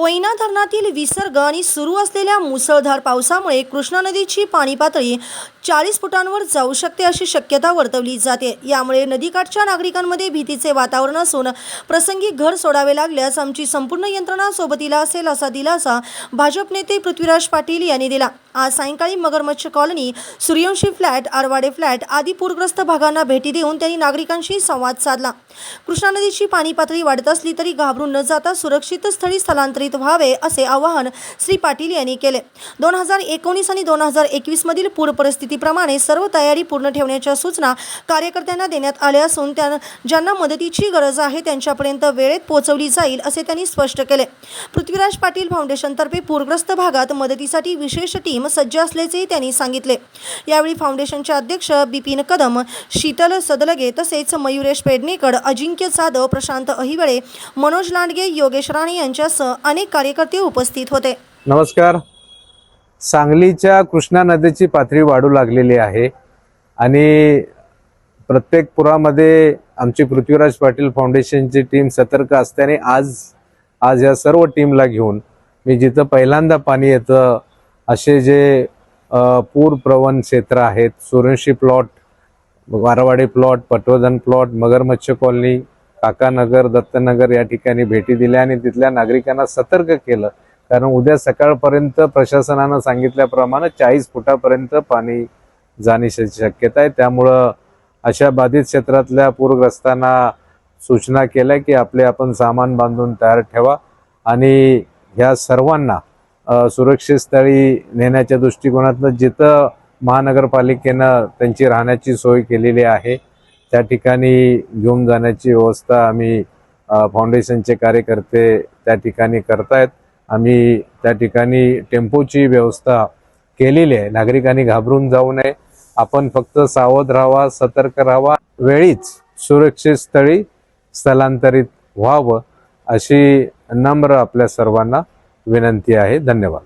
कोयना धरणातील विसर्ग आणि सुरू असलेल्या मुसळधार पावसामुळे कृष्णा नदीची पाणी पातळी चाळीस फुटांवर जाऊ शकते अशी शक्यता वर्तवली जाते. यामुळे नदीकाठच्या नागरिकांमध्ये भीतीचे वातावरण असून प्रसंगी घर सोडावे लागल्यास आमची संपूर्ण यंत्रणा सोबतीला असेल असा दिलासा भाजप नेते पृथ्वीराज पाटील यांनी दिला. आज सायंकाळी Magarmachh colony Suryavanshi flat Aarwade flat आदी पूरग्रस्त भागांना भेटी देऊन त्यांनी नागरिकांशी संवाद साधला. कृष्णा नदीची पाणी पातळी वाढत असली तरी घाबरून न जाता सुरक्षित स्थळी स्थलांतरित व्हावे असे आवाहन श्री पाटील यांनी केले. दोन हजार एकोणीस आणि दोन हजार एकवीस मधील पूर परिस्थितीप्रमाणे सर्व तयारी पूर्ण ठेवण्याच्या सूचना कार्यकर्त्यांना देण्यात आल्या असून त्या ज्यांना मदतीची गरज आहे त्यांच्यापर्यंत वेळेत पोहोचवली जाईल असे त्यांनी स्पष्ट केले. पृथ्वीराज पाटील फाउंडेशनतर्फे पूरग्रस्त भागात मदतीसाठी विशेष टीम सज्ज असल्याचेही त्यांनी सांगितले. यावेळी फाउंडेशनचे अध्यक्ष बिपिन कदम शीतल सदलगे तसेच मयुरेश पेडणेकर अजिंक्य जाधव प्रशांत अहिवळे मनोज लांडगे योगेश राणे यांच्यासह अनेक कार्यकर्ते उपस्थित होते. नमस्कार. सांगलीच्या कृष्णा नदीची पातळी वाढू लागलेली आहे आणि प्रत्येक पुरामध्ये आमची पृथ्वीराज पाटील फाउंडेशनची टीम सतर्क असल्याने आज आज या सर्व टीमला घेऊन मी जिथं पहिल्यांदा पाणी येतं असे जे पूर प्रवण क्षेत्र आहेत Suranshi plot Warwadi plot Patwardhan plot Magarmachh colony Kakanagar Dattanagar या ठिकाणी भेटी दिल्या आणि तिथल्या नागरिकांना सतर्क केलं. कारण उद्या सकाळपर्यंत प्रशासनानं सांगितल्याप्रमाणे चाळीस फुटापर्यंत पाणी जाण्याची शक्यता आहे. त्यामुळं अशा बाधित क्षेत्रातल्या पूरग्रस्तांना सूचना केल्या की आपले आपण सामान बांधून तयार ठेवा आणि ह्या सर्वांना सुरक्षित स्थळी नेण्याच्या दृष्टिकोनातनं जिथं महानगरपालिकेनं त्यांची राहण्याची सोय केलेली आहे त्या ठिकाणी घेऊन जाण्याची व्यवस्था आम्ही फाउंडेशनचे कार्यकर्ते त्या ठिकाणी करतायत. आम्ही त्या ठिकाणी टेम्पोची व्यवस्था केलेली आहे. नागरिकांनी घाबरून जाऊ नये. आपण फक्त सावध राहावा सतर्क राहावा. वेळीच सुरक्षित स्थळी स्थलांतरित व्हावं अशी नम्र आपल्या सर्वांना विनंती आहे. धन्यवाद.